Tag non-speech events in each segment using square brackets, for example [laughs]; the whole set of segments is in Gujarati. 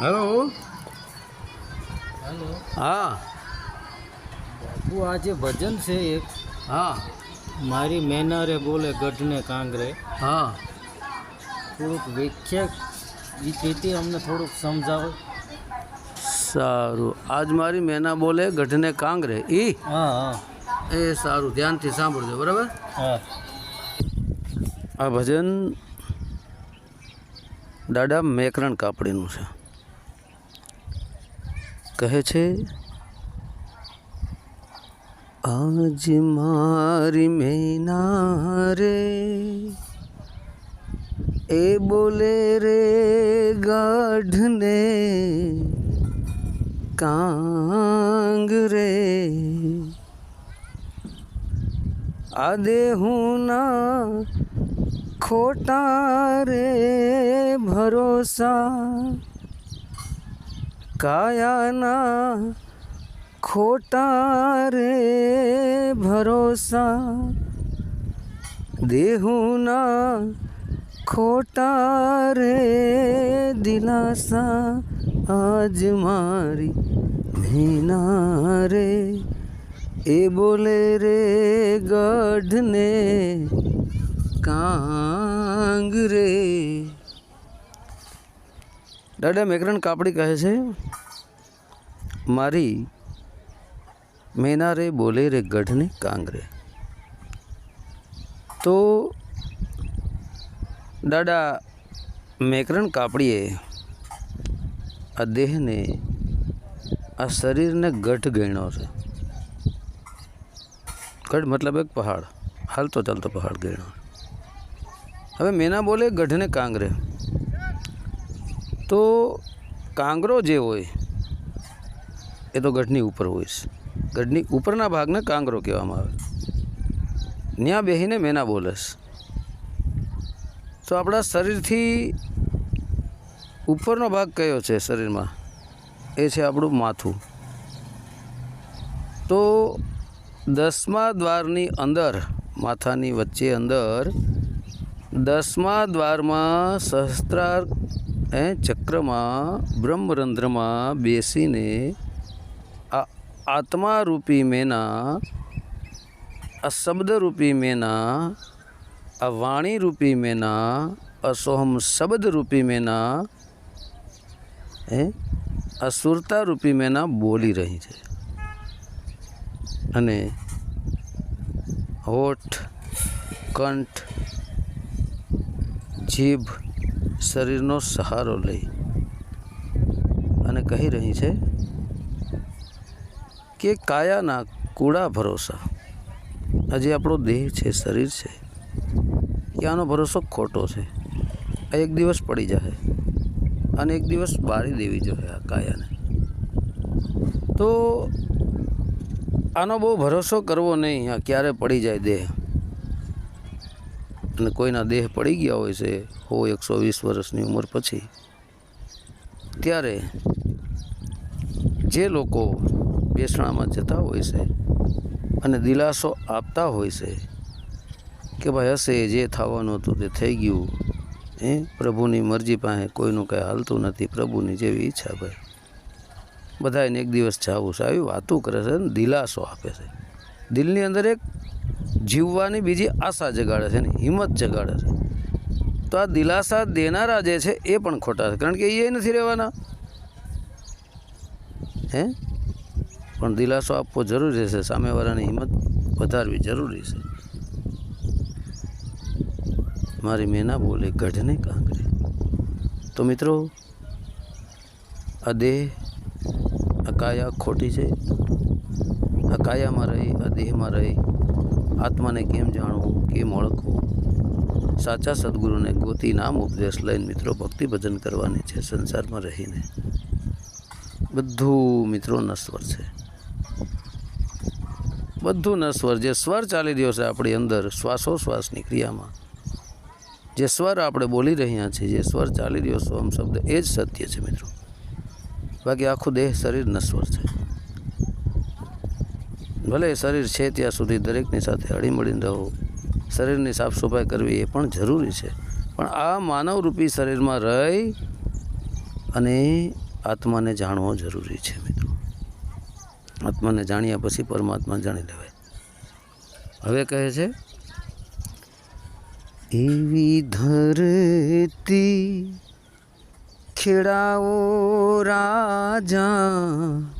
હેલો હેલો હા. બાપુ આ જે ભજન છે એક હા. મારી મેનારે બોલે ગઢને કાંગરે. હા. થોડુંક વ્યાખ્યા એ રીતે અમને થોડુંક સમજાવો. સારું. આજ મારી મેના બોલે ગઢને કાંગરે. ઈ? હા હા. એ સારું. ધ્યાનથી સાંભળજો બરાબર? હા. આ ભજન દાદા મેકરણ કાપડીનું છે. કહે છે, આજ મારી મેના રે એ બોલે રે ગાઢને, કાંગ રે. આદે હું ના ખોટા રે ભરોસા કાયાના ખોટા રે ભરોસા, દેહુના ખોટા રે દિલાસા, આજ મારી મેના રે, એ બોલે રે ગઢને કાંગ રે. દાદા મેકરણ કાપડી કહે છે. મારી મેના રે બોલે રે ગઢને કાંગરે. તો દાદા મેકરણ કાપડીએ આ દેહને, આ શરીરને ગઢ ગણ્યો છે. ગઢ મતલબ એક પહાડ, હાલતો ચાલતો પહાડ ગણ્યો. હવે મેના બોલે ગઢને કાંગરે. તો કાંગરો જે હોય, એ તો ગઢની ઉપર હોય છે ગઢની ઉપરના ભાગને કાંગરો કહેવામાં આવે. ત્યાં બેહીને મેના બોલશ તો આપણા શરીરથી ઉપરનો ભાગ કયો છે શરીરમાં? એ છે આપણું માથું. તો દસમા દ્વારની અંદર, માથાની વચ્ચે અંદર દસમા દ્વારમાં સહસ્ત્રાર એ ચક્રમાં, બ્રહ્મરંધ્રમાં બેસીને આ આત્મારૂપી મેના, આ શબ્દરૂપી મેના, આ વાણીરૂપી મેના અસોહમ શબ્દરૂપી મેના એ અસુરતારૂપી સુરતારૂપી મેના બોલી રહી છે. અને હોઠ, કંઠ, જીભ શરીરનો સહારો લઈ અને કહી રહી છે કે કાયાના કૂડા ભરોસા. આજે આપણો દેહ છે, શરીર છે કે આનો ભરોસો? ખોટો છે. આ એક દિવસ પડી જશે અને એક દિવસ બાળી દેવી જોઈએ આ કાયાને. તો આનો બહુ ભરોસો કરવો નહીં, આ ક્યારે પડી જાય દેહ? અને કોઈના દેહ પડી ગયા હોય છે, હો એકસો વીસ વર્ષની ઉંમર પછી. ત્યારે જે લોકો બેસણામાં જતા હોય છે અને દિલાસો આપતા હોય છે કે ભાઈ હશે જે થવાનું હતું તે થઈ ગયું એ પ્રભુની મરજી પાસે કોઈનું કાંઈ હાલતું નથી, પ્રભુની જેવી ઈચ્છા ભાઈ. બધાને એક દિવસ જાવું છે. આવી વાતું કરે છે ને, દિલાસો આપે છે. દિલની અંદર એક જીવવાની બીજી આશા જગાડે છે ને હિંમત જગાડે છે. તો આ દિલાસા દેનારા જે છે એ પણ ખોટા છે. કારણ કે એ નથી રહેવાના. હે? પણ દિલાસો આપવો જરૂરી છે. સામેવાળાની હિંમત વધારવી જરૂરી છે. મારી મેના બોલે ગઢને કાંકરે. તો મિત્રો, આ દેહ, આ કાયા ખોટી છે? આ કાયામાં રહી, આ દેહમાં રહી. આત્માને કેમ જાણવું, કેમ ઓળખવું? સાચા સદગુરુને ગોતી નામ ઉપદેશ લઈને મિત્રો ભક્તિ ભજન કરવાની છે, સંસારમાં રહીને. બધું મિત્રો નશ્વર છે. બધું નશ્વર. જે સ્વર ચાલી રહ્યો છે આપણી અંદર, શ્વાસોશ્વાસની ક્રિયામાં. જે સ્વર આપણે બોલી રહ્યા છીએ, જે સ્વર ચાલી રહ્યો સ્વમ શબ્દ, એ જ સત્ય છે મિત્રો. બાકી આખું દેહ શરીર નશ્વર છે. ભલે શરીર છે ત્યાં સુધી દરેકની સાથે હળીમળીને રહો. શરીરની સાફ સફાઈ કરવી એ પણ જરૂરી છે. પણ આ માનવરૂપી શરીરમાં રહી અને આત્માને જાણવો જરૂરી છે મિત્રો. આત્માને જાણ્યા પછી પરમાત્મા જાણી લેવાય. હવે કહે છે, એવી ધરતી ખેડાઓ રાજા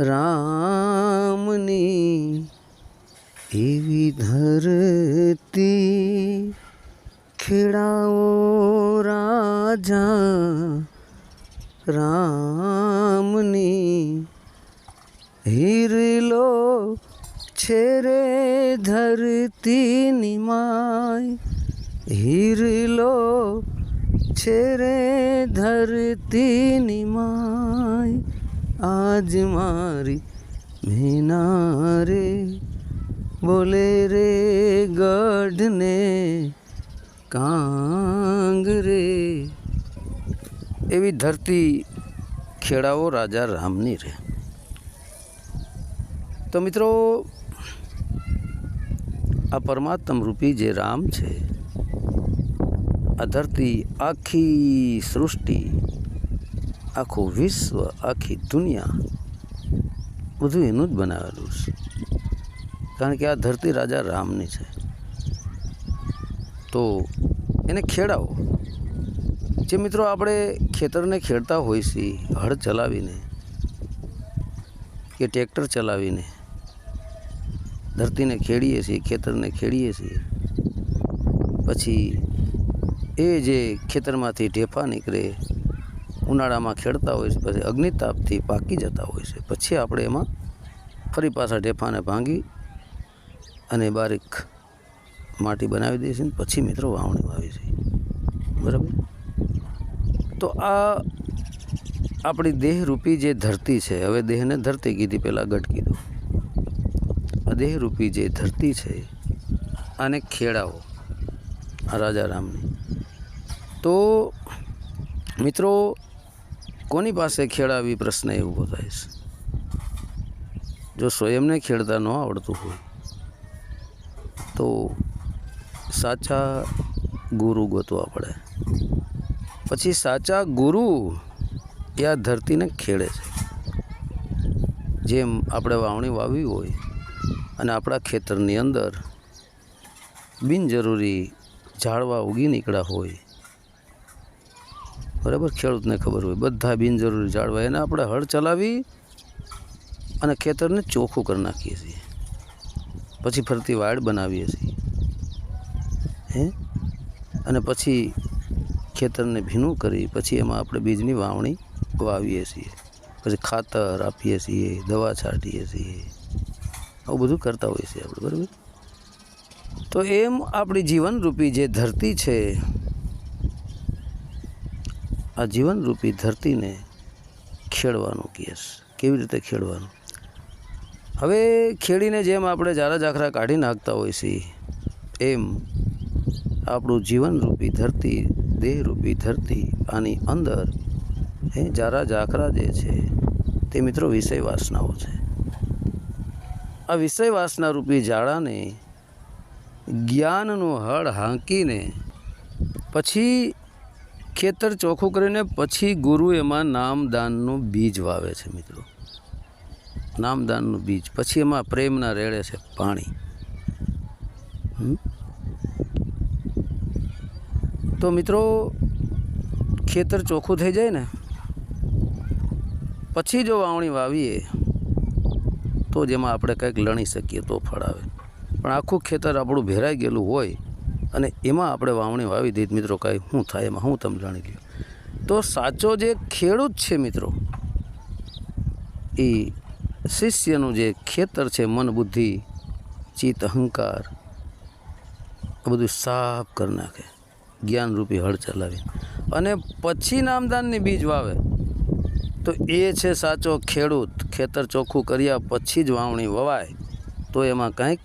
રામની એવી ધરતી ખેડાઓ રાજા રામની હિરલો છેરે ધરતીની માય. હિરલો છેરે ધરતીની માય. આજ મારી મેના રે બોલે રે ગઢને કાંગ રે. એવી ધરતી ખેડાઓ રાજા રામની રે. તો મિત્રો, આ પરમાત્મ રૂપી જે રામ છે, આ ધરતી આખી સૃષ્ટિ આખું વિશ્વ, આખી દુનિયા બધું એનું જ બનાવેલું છે. કારણ કે આ ધરતી રાજા રામની છે. તો એને ખેડાવો. જે મિત્રો આપણે ખેતરને ખેડતા હોય છીએ હળ ચલાવીને કે ટ્રેક્ટર ચલાવીને ધરતીને ખેડીએ છીએ, ખેતરને ખેડીએ છીએ, પછી એ જે ખેતરમાંથી ઢેફા નીકળે ઉનાળામાં ખેડતા હોય છે, પછી અગ્નિતાપથી પાકી જતા હોય છે. પછી આપણે એમાં ફરી પાછા ઢેફાને ભાંગી અને બારીક માટી બનાવી દઈએ છીએ પછી મિત્રો વાવણી વાવી છે બરાબર? તો આ આપણી દેહરૂપી જે ધરતી છે, હવે દેહને ધરતી કીધી, પહેલાં ગટ કીધું. આ દેહરૂપી જે ધરતી છે, આને ખેડાવો, આ રાજા રામની. તો મિત્રો કોની પાસે ખેડાવી પ્રશ્ન એ ઊભો થાય છે? જો સ્વયંને ખેડતા ન આવડતું હોય, તો સાચા ગુરુ ગોતવા પડે. પછી સાચા ગુરુ એ આ ધરતીને ખેડે છે. જેમ આપણે વાવણી વાવી હોય અને આપણા ખેતરની અંદર બિનજરૂરી ઝાડવા ઉગી નીકળ્યા હોય બરાબર? ખેડૂતને ખબર હોય. બધા બિનજરૂરી ઝાડવા. એને આપણે હળ ચલાવી અને ખેતરને ચોખ્ખું કરી નાખીએ છીએ. પછી ફરતી વાડ બનાવીએ છીએ. હે? અને પછી ખેતરને ભીનું કરી પછી એમાં આપણે બીજની વાવણી વાવીએ છીએ. પછી ખાતર આપીએ છીએ, દવા છાંટીએ છીએ. આવું બધું કરતા હોઈએ છીએ આપણે, બરાબર? તો એમ આપણી જીવનરૂપી જે ધરતી છે આ જીવનરૂપી ધરતીને ખેડવાનું કેસ. કેવી રીતે ખેડવાનું? હવે ખેડીને જેમ આપણે જારા જાખરા કાઢી નાખતા હોય છીએ એમ આપણું જીવનરૂપી ધરતી, દેહરૂપી ધરતી આની અંદર એ જારા જાખરા જે છે, તે મિત્રો વિષય વાસનાઓ છે. આ વિષય વાસના રૂપી જાળાને જ્ઞાનનું હળ હાંકીને પછી ખેતર ચોખ્ખું કરીને પછી ગુરુ એમાં નામદાનનું બીજ વાવે છે મિત્રો. નામદાનનું બીજ. પછી એમાં પ્રેમના રેડે છે પાણી. તો મિત્રો, ખેતર ચોખ્ખું થઈ જાય ને, પછી જો વાવણી વાવીએ, તો જેમાં આપણે કંઈક લણી શકીએ, તો ફળ આવે. પણ આખું ખેતર આપણું ભેરાઈ ગયેલું હોય અને એમાં આપણે વાવણી વાવી દઈએ મિત્રો, કાંઈ શું થાય એમાં? હું તમે જાણી લ્યો તો સાચો જે ખેડૂત છે મિત્રો, એ શિષ્યનું જે ખેતર છે, મન, બુદ્ધિ, ચિત્ત, અહંકાર આ બધું સાફ કરી નાખે. જ્ઞાનરૂપી હળ ચલાવે. અને પછી નામદાનની બીજ વાવે. તો એ છે સાચો ખેડૂત. ખેતર ચોખ્ખું કર્યા પછી જ વાવણી વવાય. તો એમાં કંઈક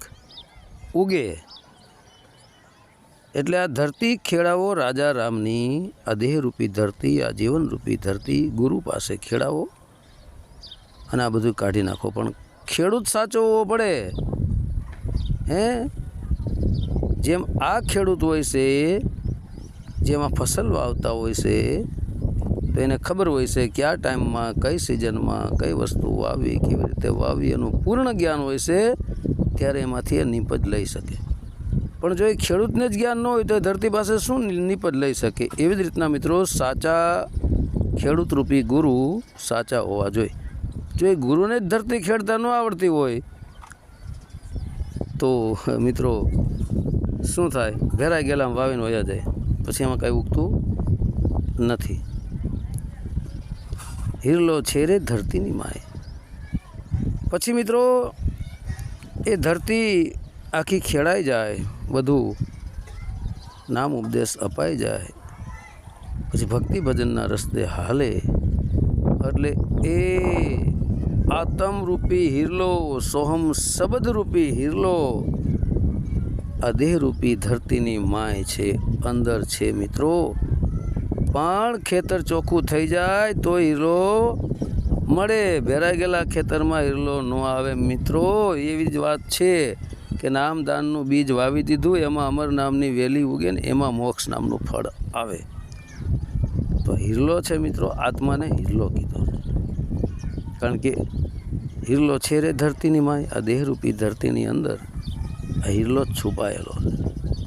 ઉગે. એટલે આ ધરતી ખેડાવો રાજા રામની, આ ધરતી, આ જીવનરૂપી ધરતી, ગુરુ પાસે ખેડાવો. અને આ બધું કાઢી નાખો, પણ ખેડૂત સાચવવો પડે. હે? જેમ આ ખેડૂત હોય છે, જેમાં ફસલ વાવતા હોય છે, તો એને ખબર હોય છે કયા ટાઈમમાં કઈ સિઝનમાં કઈ વસ્તુ વાવી, કેવી રીતે વાવી, એનું પૂર્ણ જ્ઞાન હોય છે, ત્યારે એમાંથી એ નીપજ લઈ શકે. પણ જો એ ખેડૂતને જ જ્ઞાન ન હોય તો ધરતી પાસે શું નિપજ લઈ શકે? એવી જ રીતના મિત્રો સાચા ખેડૂતરૂપી ગુરુ સાચા હોવા જોઈએ. જો એ ગુરુને જ ધરતી ખેડતા ન આવડતી હોય તો [laughs] મિત્રો શું થાય? ઘેરાઈ ગયેલા વાવીને વયા જાય. પછી એમાં કાંઈ ઉગતું નથી. હિરલો છે રે ધરતીની માય પછી મિત્રો એ ધરતી આખી ખેડાઈ જાય. બધું નામ ઉપદેશ અપાઈ જાય. પછી ભક્તિ ભજનના રસ્તે હાલે. એટલે એ આતમરૂપી હિરલો, સોહમ શબ્દરૂપી હિરલો, આ દેહરૂપી ધરતીની માય છે, અંદર છે મિત્રો. પણ ખેતર ચોખ્ખું થઈ જાય તો હીરો મળે. ભેરાઈ ગયેલા ખેતરમાં હીરલો ન આવે મિત્રો, એવી જ વાત છે. કે નામદાનનું બીજ વાવી દીધું, એમાં અમર નામની વેલી ઉગે ને એમાં મોક્ષ નામનું ફળ આવે. તો હિરલો છે મિત્રો, આત્માને હિરલો કીધો કારણ કે હિરલો છે રે ધરતીની માય, આ દેહરૂપી ધરતીની અંદર આ હિરલો જ છુપાયેલો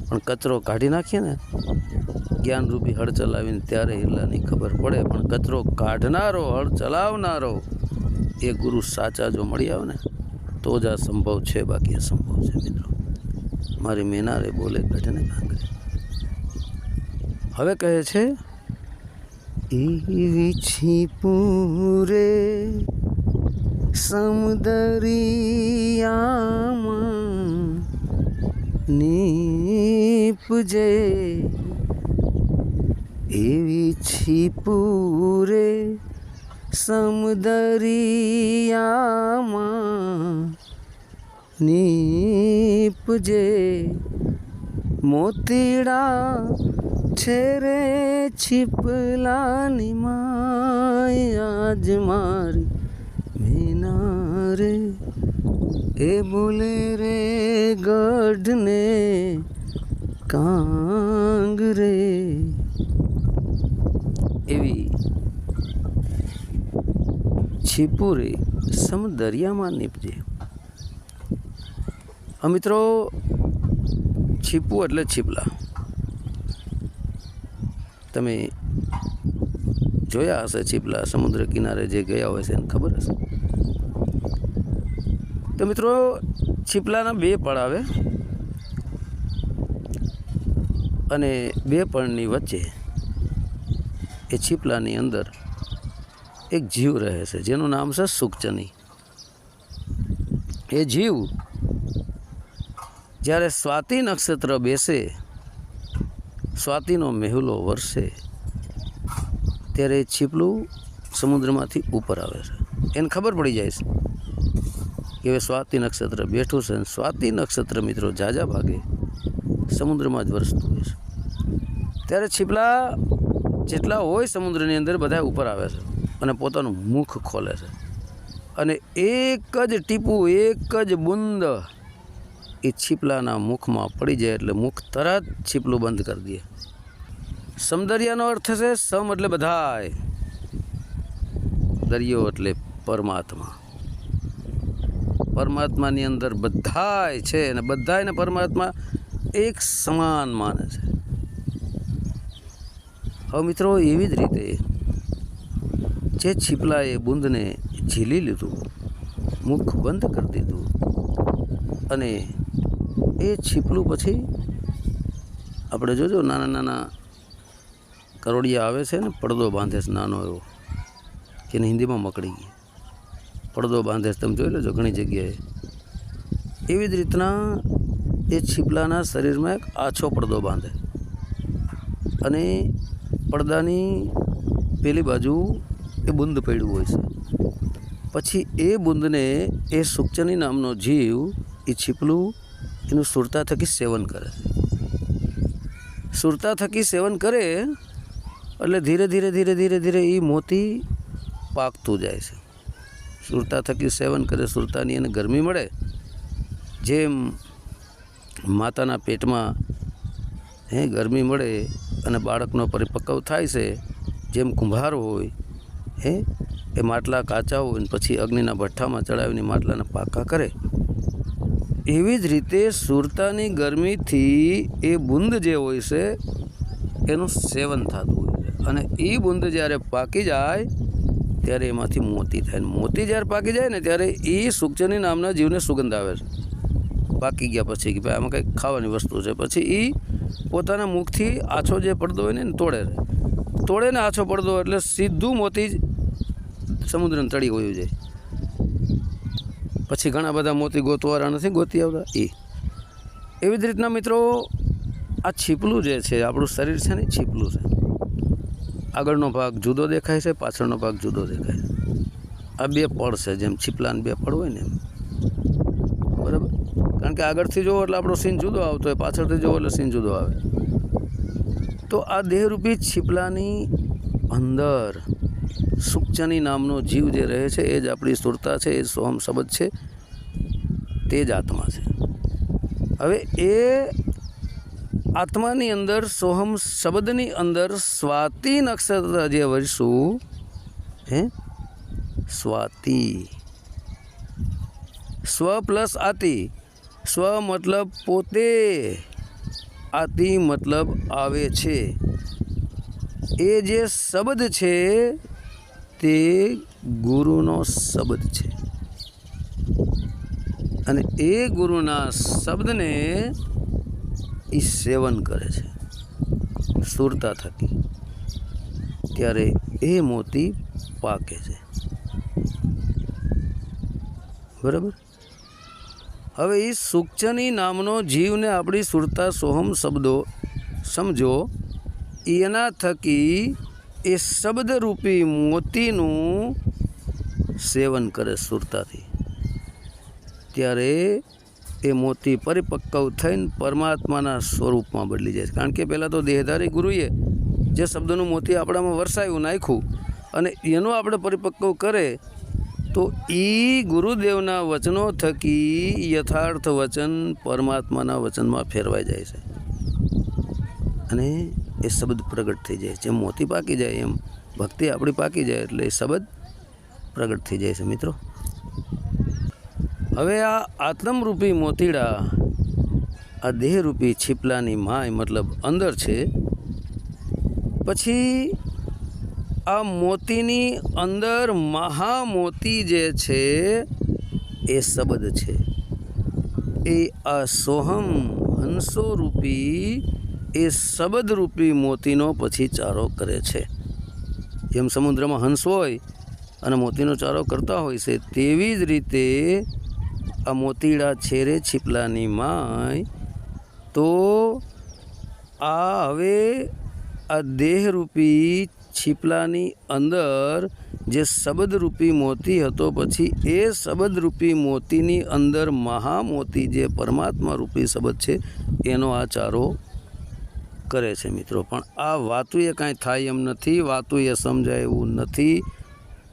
પણ કચરો કાઢી નાખીએ ને, જ્ઞાનરૂપી હળ ચલાવીને ત્યારે હિરલાની ખબર પડે, પણ કચરો કાઢનારો, હળ ચલાવનારો, એ ગુરુ સાચા જો મળી આવે ને તો જ આ સંભવ છે, બાકી અસંભવ છે મિત્રો. મારી મેનારે બોલે ગઢને કાંગરે હવે કહે છે એવી પૂરે સમદરિયામાં નીપજે. એવી છીપુરે સમદરિયામાં નીપજે મોતીડા છે રે છીપલાની માય આજ મારી મેના એ બોલે રે ગઢને કાંગ રે. એવી છીપુરે સમદરિયામાં નીપજે. મિત્રો, છીપું એટલે છીપલા. તમે જોયા હશે છીપલા સમુદ્ર કિનારે જે ગયા હોય છે, એને ખબર હશે? તો મિત્રો, છીપલાના બે પળ આવે અને બે પળની વચ્ચે એ છીપલાની અંદર એક જીવ રહે છે, જેનું નામ છે સુકચની એ જીવ જ્યારે સ્વાતિ નક્ષત્ર બેસે, સ્વાતિનો મેહુલો વરસે, ત્યારે એ છીપલું સમુદ્રમાંથી ઉપર આવે છે. એને ખબર પડી જાય છે કે હવે સ્વાતિ નક્ષત્ર બેઠું છે અને સ્વાતિ નક્ષત્ર મિત્રો જાજા ભાગે સમુદ્રમાં જ વરસતું હોય છે. ત્યારે છીપલા જેટલા હોય સમુદ્રની અંદર બધા ઉપર આવે છે. અને પોતાનું મુખ ખોલે છે. અને એક જ ટીપું, એક જ બુંદ એ છીપલાના મુખમાં પડી જાય એટલે મુખ તરત છીપલું બંધ કરી દે. સમદરિયાનો અર્થ છે સમ એટલે બધાય. દરિયો એટલે પરમાત્મા. પરમાત્માની અંદર બધાય છે અને બધાયને પરમાત્મા એક સમાન માને છે. હવે મિત્રો, એવી જ રીતે જે છીપલાએ બુંદને ઝીલી લીધું, મુખ બંધ કરી દીધું અને એ છીપલું પછી આપણે જોજો નાના નાના કરોડિયા આવે છે ને, પડદો બાંધે છે નાનો એવો એને હિન્દીમાં મકડી ગઈ પડદો બાંધે છે, તમે જોઈ લેજો ઘણી જગ્યાએ. એવી જ રીતના એ છીપલાના શરીરમાં એક આછો પડદો બાંધે. અને પડદાની પેલી બાજુ એ બુંદ પડ્યું હોય છે. પછી એ બુંદને એ સુકચની નામનો જીવ, એ છીપલું, એનું સુરતા થકી સેવન કરે. સુરતા થકી સેવન કરે એટલે ધીરે ધીરે ધીરે ધીરે ધીરે એ મોતી પાકતું જાય છે. સુરતા થકી સેવન કરે, સુરતાની એને ગરમી મળે. જેમ માતાના પેટમાં, હે, ગરમી મળે અને બાળકનો પરિપક્વ થાય છે, જેમ કુંભાર હોય હે? એ માટલા કાચા હોય પછી અગ્નિના ભઠ્ઠામાં ચડાવીને માટલાના પાકા કરે. એવી જ રીતે સુરતાની ગરમીથી એ બુંદ જે હોય છે, એનું સેવન થતું હોય છે. અને એ બુંદ જ્યારે પાકી જાય, ત્યારે એમાંથી મોતી થાય. મોતી જ્યારે પાકી જાય ને ત્યારે એ સુકચની નામના જીવને સુગંધ આવે છે. પાકી ગયા પછી કે ભાઈ આમાં કંઈક ખાવાની વસ્તુ છે. પછી એ પોતાના મુખથી આછો જે પડદો હોય ને તોડે છે. તોડે ને આછો પડદો એટલે સીધું મોતી જ સમુદ્રને તળી વયું જાય પછી ઘણા બધા મોતી ગોતવાળા નથી ગોતી આવતા? એ એવી જ રીતના મિત્રો, આ છીપલું જે છે, આપણું શરીર છે ને છીપલું છે. આગળનો ભાગ જુદો દેખાય છે, પાછળનો ભાગ જુદો દેખાય છે. આ બે પળ છે, જેમ છીપલાને બે પળ હોય ને એમ. બરાબર? કારણ કે આગળથી જોવો એટલે આપણો સીન જુદો આવતો હોય, પાછળથી જોવો એટલે સીન જુદો આવે. તો આ દેહરૂપી છીપલાની અંદર સુકચની નામનો જીવ જે રહે છે, એ જ આપણી સુરતા છે, એ સોહમ શબ્દ છે, તે જ આત્મા છે. હવે એ આત્માની અંદર, સોહમ શબ્દની અંદર સ્વાતિ નક્ષત્ર જે વરસું, હે? સ્વાતિ. સ્વ પ્લસ આતિ. સ્વ મતલબ પોતે. આતિ મતલબ આવે છે. એ જે શબ્દ છે તે ગુરુનો શબ્દ છે. અને એ ગુરુના શબ્દને એ સેવન કરે છે. સુરતા થકી. ત્યારે એ મોતી પાકે છે. બરાબર? હવે એ સુકચની નામનો જીવને આપણી સુરતા સોહમ શબ્દો સમજો. એના થકી એ શબ્દરૂપી મોતીનું સેવન કરે સુરતાથી. ત્યારે એ મોતી પરિપક્વ થઈને પરમાત્માના સ્વરૂપમાં બદલી જાય છે. કારણ કે પહેલાં તો દેહધારી ગુરુએ જે શબ્દનું મોતી આપણામાં વરસાયું, નાખ્યું, અને એનું આપણે પરિપક્વ કરે, તો એ ગુરુદેવના વચનો થકી યથાર્થ વચન પરમાત્માના વચનમાં ફેરવાઈ જાય છે. અને એ શબ્દ પ્રગટ થઈ જાય જેમ મોતી પાકી જાય એમ, ભક્તિ આપણી પાકી જાય એટલે એ શબ્દ પ્રગટ થઈ જાય છે મિત્રો. હવે આ આત્મરૂપી મોતીડા, આ દેહરૂપી છીપલાની માય મતલબ અંદર છે. પછી આ મોતીની અંદર મહામોતી જે છે એ શબ્દ છે. એ આ સોહમ હંસોરૂપી એ શબ્દરૂપી મોતીનો પછી ચારો કરે છે. જેમ સમુદ્રમાં હંસ હોય અને મોતીનો ચારો કરતા હોય છે, તેવી જ રીતે આ મોતીડા છેરે છીપલાની માય. તો આ હવે આ દેહરૂપી છીપલાની અંદર જે શબ્દરૂપી મોતી હતો, પછી એ શબ્દરૂપી મોતીની અંદર મહામોતી જે પરમાત્મા રૂપી શબ્દ છે, એનો આ ચારો કરે છે મિત્રો. પણ આ વાતુએ કાંઈ થાય એમ નથી. વાતુએ સમજાય એવું નથી.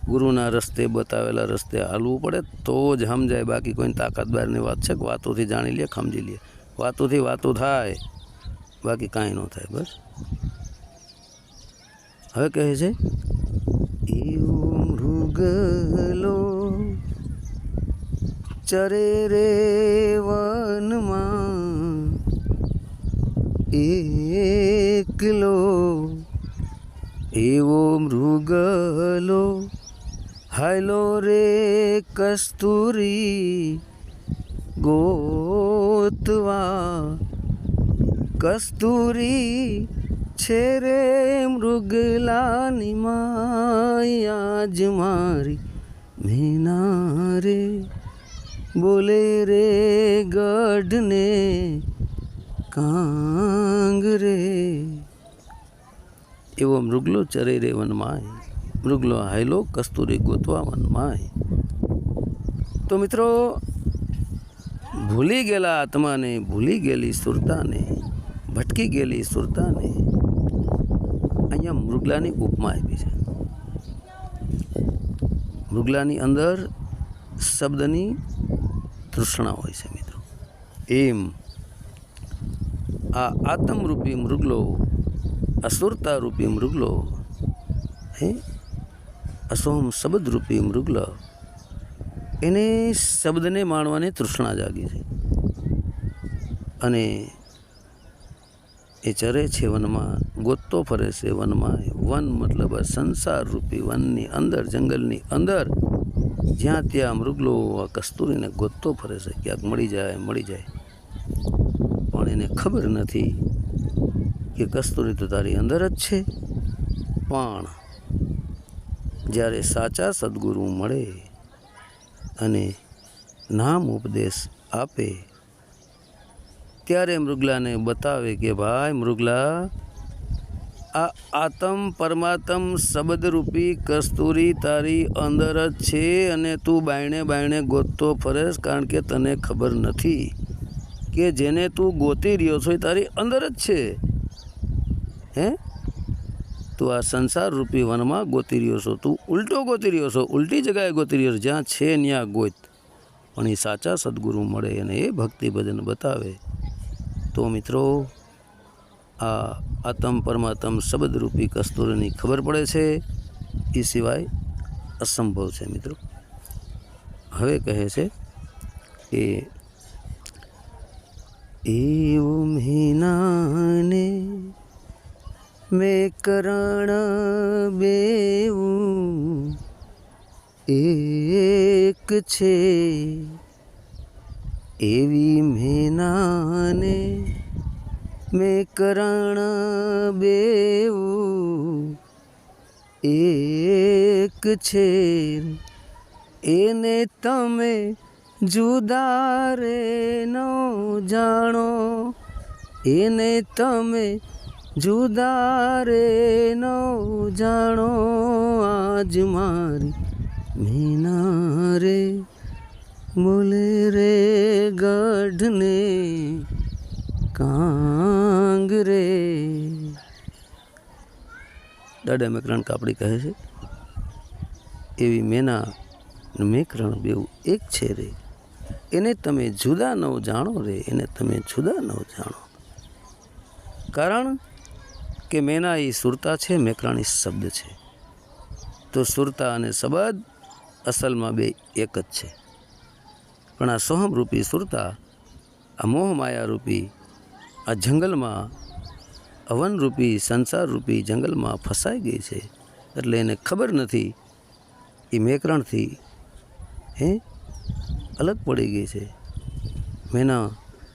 ગુરુના રસ્તે બતાવેલા રસ્તે હાલવું પડે તો જ સમજાય. બાકી કોઈની તાકાત બહારની વાત છે કે વાતોથી જાણી લે સમજી લે. વાતોથી વાતો થાય. બાકી કાંઈ ન થાય બસ. હવે કહે છે એવું મૃગલો ચરે રે વનમાં એકલો એવો મૃગલો હાયલો રે કસ્તુરી ગોતવા. કસ્તુરી છે રે મૃગલાની માયા જ મારી મેના રે. બોલે રે ગઢને કાંગ રે એવો મૃગલો ચરે રે વનમાય. મૃગલો હાયલો કસ્તુરી ગોતવા વનમાય. તો મિત્રો, ભૂલી ગયેલા આત્માને, ભૂલી ગયેલી સુરતાને, ભટકી ગયેલી સુરતાને અહીંયા મૃગલાની ઉપમા આપી છે. મૃગલાની અંદર શબ્દની તૃષ્ણા હોય છે મિત્રો. એમ આ આતમરૂપી મૃગલો અસુરતા રૂપી મૃગલો, હે? અસોહમ શબ્દરૂપી મૃગલ, એને શબ્દને માણવાની તૃષ્ણા જાગી છે. અને એ ચરે છે વનમાં, ગોતતો ફરે છે વનમાં વન મતલબ સંસાર રૂપી વનની અંદર, જંગલની અંદર, જ્યાં ત્યાં મૃગલો આ કસ્તુરીને ગોતતો ફરે છે. ક્યાંક મળી જાય મળી જાય. એને ખબર નથી કે કસ્તુરી તો તારી અંદર જ છે. પણ જ્યારે સાચા સદગુરુ મળે અને નામ ઉપદેશ આપે, ત્યારે મૃગલાને બતાવે કે ભાઈ મૃગલા, આ આતમ પરમાત્મ શબ્દરૂપી કસ્તુરી તારી અંદર જ છે અને તું બાયણે બાયણે ગોતતો ફરેશ કારણ કે તને ખબર નથી. કે જેને તું ગોતી રહ્યો છો એ તારી અંદર જ છે. હે? તું આ સંસાર રૂપી વનમાં ગોતી રહ્યો છો. તું ઉલટો ગોતી રહ્યો છો. ઉલટી જગાએ ગોતી રહ્યો છો. જ્યાં છે ત્યાં ગોત. પણ એ સાચા સદગુરુ મળે અને એ ભક્તિ ભજન બતાવે. તો મિત્રો, આ આતમ પરમાત્મ શબ્દરૂપી કસ્તુરની ખબર પડે છે. એ સિવાય અસંભવ છે મિત્રો. હવે કહે છે કે એવું હિનાને મેં કરણ બેવું એક છે એવી મેનાને મેં કરણ બેવું એક છે એને તમે જુદા રે નો જાણો, એને તમે જુદા રે નો જાણો. આજ મારી મીના રે બોલે રે ગઢને કાંગ રે. દાદા મેકરણ કાપડી કહે છે, એવી મેના મેકરણ બેવું એક છે રે. એને તમે જુદા ન જાણો રે, એને તમે જુદા ન જાણો. કારણ કે મેના એ સુરતા છે, મેકરાણી શબ્દ છે. તો સુરતા અને શબ્દ અસલમાં બે એક જ છે. પણ આ સોહમરૂપી સુરતા, આ મોહમાયારૂપી, આ જંગલમાં, અવનરૂપી, સંસારરૂપી જંગલમાં ફસાઈ ગઈ છે. એટલે એને ખબર નથી એ મેકરણથી, હે? અલગ પડી ગઈ છે. મેના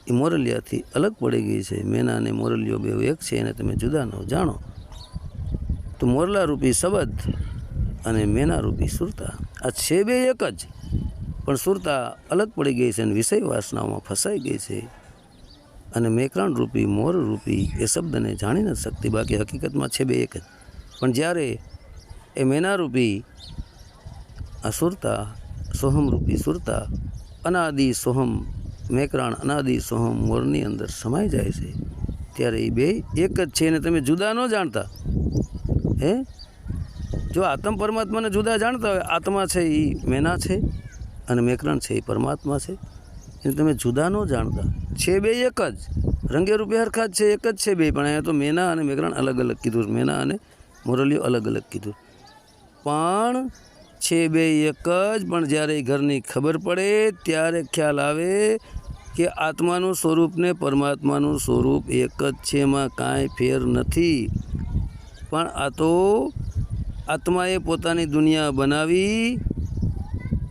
એ મોરલિયાથી અલગ પડી ગઈ છે. મેના અને મોરલિયો બે એક છે એને તમે જુદા ન જાણો. તો મોરલા રૂપી શબ્દ અને મેના રૂપી સુરતા, આ છે બે એક જ. પણ સુરતા અલગ પડી ગઈ છે અને વિષય વાસનાઓમાં ફસાઈ ગઈ છે. અને મેકરણ રૂપી મોર રૂપી એ શબ્દને જાણી નથી શકતી, બાકી હકીકતમાં છે બે એક જ. પણ જ્યારે એ મેના રૂપી આ સુરતા સોહમ રૂપી સુરતા અનાદિ સોહમ, મેકરાણ અનાદિ સોહમ મોરની અંદર સમાઈ જાય છે. ત્યારે એ બે એક જ છે ને તમે જુદા ન જાણતા. હે? જો આત્મ પરમાત્માને જુદા જાણતા હોય, આત્મા છે એ મેના છે અને મેકરણ છે એ પરમાત્મા છે. એને તમે જુદા ન જાણતા. છે બે એક જ. રંગે રૂપે હરખા જ છે એક જ છે બે, પણ અહીંયા તો મેના અને મેકરણ અલગ અલગ કીધું મેના અને મોરલીઓ અલગ અલગ કીધું પણ છે બે એક જ, પણ જ્યારે ઘરની ખબર પડે, ત્યારે ખ્યાલ આવે કે આત્માનું સ્વરૂપ ને પરમાત્માનું સ્વરૂપ એક જ છે, એમાં કાંઈ ફેર નથી. પણ આ તો આત્માએ પોતાની દુનિયા બનાવી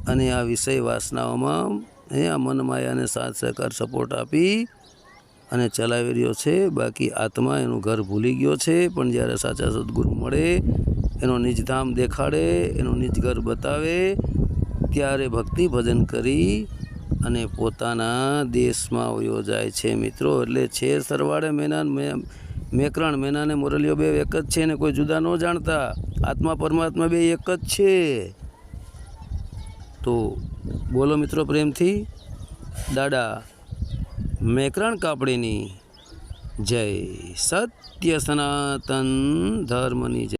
અને આ વિષય વાસનાઓમાં એ આ મન માયાને સાથ, સહકાર, સપોર્ટ આપી અને ચલાવી રહ્યો છે. બાકી આત્મા એનું ઘર ભૂલી ગયો છે, પણ જ્યારે સાચા સદગુરુ મળે એનો નિજધામ દેખાડે, એનું નિજ ઘર બતાવે, ત્યારે ભક્તિ ભજન કરી અને પોતાના દેશમાં વયો જાય છે મિત્રો. એટલે છે સરવાળે મેના મેકરણ મેના ને મોરલીઓ બે એક જ છે ને કોઈ જુદા ન જાણતા. આત્મા, પરમાત્મા બે એક જ છે. તો બોલો મિત્રો પ્રેમથી. દાડા મેકરણ કાપડીની જય સત્ય સનાતન ધર્મની જય.